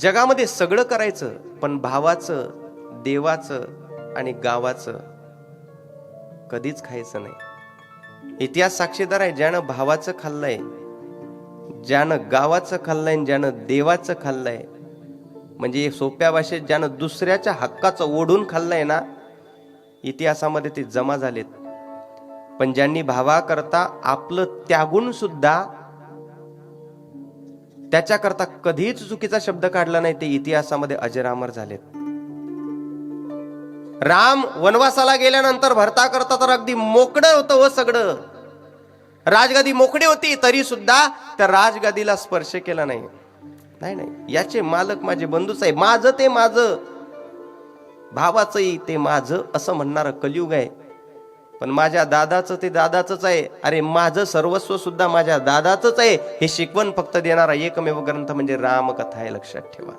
जगामध्ये सगळं करायचं पण भावाचं देवाचं आणि गावाचं कधीच खायचं नाही. इतिहास साक्षीदार आहे ज्यानं भावाचं खाल्लंय ज्यानं गावाचं खाल्लंय ज्यानं देवाचं खाल्लंय. म्हणजे सोप्या भाषेत ज्यानं दुसऱ्याच्या हक्काचं ओढून खाल्लंय ना इतिहासामध्ये ते जमा झालेत. पण ज्यांनी भावाकरता आपलं त्यागून सुद्धा त्याच्याकरता कधीच चुकीचा शब्द काढला नाही ते इतिहासामध्ये अजरामर झालेत. राम वनवासाला गेल्यानंतर भरता करता तर अगदी मोकळं होतं व सगळं. राजगादी मोकळी होती तरी सुद्धा त्या राजगादीला स्पर्श केला नाही. नाही नाही याचे मालक माझे बंधूच आहे माझं ते माझं. भावाचंही ते माझं असं म्हणणारं कलियुग आहे. पण माझ्या दादाचं ते दादाचंच आहे. अरे माझं सर्वस्व सुद्धा माझ्या दादाचंच आहे. हे शिकवण फक्त देणारा एकमेव ग्रंथ म्हणजे रामकथा आहे लक्षात ठेवा.